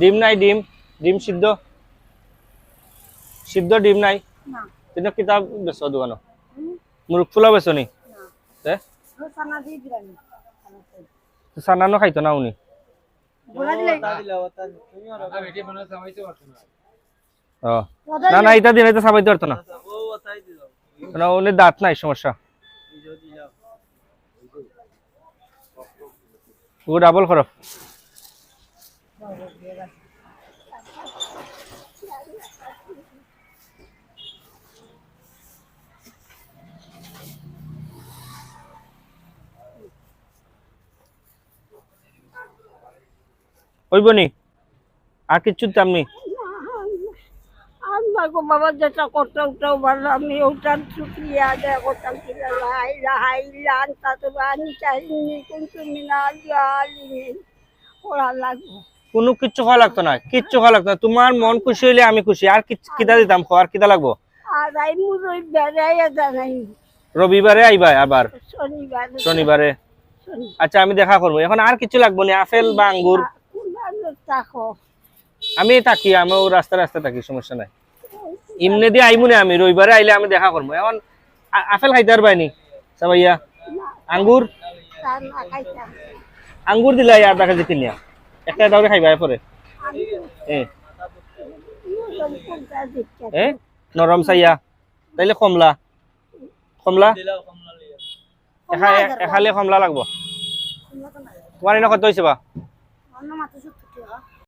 ডিম নাই ডিম। ডিম সিদ্ধ। সিদ্ধ ডিম নাই। না। কিতাব বেচো দোকানো মুরগ ফুলা বেচো নি? সানানো খাইতো না? উনি না না এটা দিন এটা সাবাইতে পারতো না না উনি দাঁত নাই সমস্যা। ও ডাবল খরচ ওইব নি আর তেমনি আল্লাহ গো বাবা, যেটা করতে ভালো। আমি ওটার শুক্রিয়া আদায় করতাম তাতে বানি চাইনি কিন্তু ওরা লাগবে। কোনো কিচ্ছু খাওয়া লাগতো না কিচ্ছু খাওয়া লাগতো না। তোমার মন খুশি হইলে আমি খুশি আর কিতা দিতাম? খাওয়া আর কিতা লাগবো রবিবারে আইবা আবার? শনিবারে। আচ্ছা আমি দেখা করব। এখন আর কিছু লাগবো না আপেল বা আঙ্গুর? আমি থাকি আমিও রাস্তা রাস্তা থাকি সমস্যা নাই। ইমনে দিয়ে আইমু না আমি রবিবারে আইলে আমি দেখা করব। এখন আপেল খাইতে পারবাই নি সবাইয়া? আঙ্গুর? আঙ্গুর দিলা আর দেখা যেতে নিয়া একটা দাউরে খাইবা পরে। এ। এ নরম চাইয়া তাইলে কমলা। কমলা? এখালে কমলা লাগবো। তোমার এনে কত হয়েছে বা?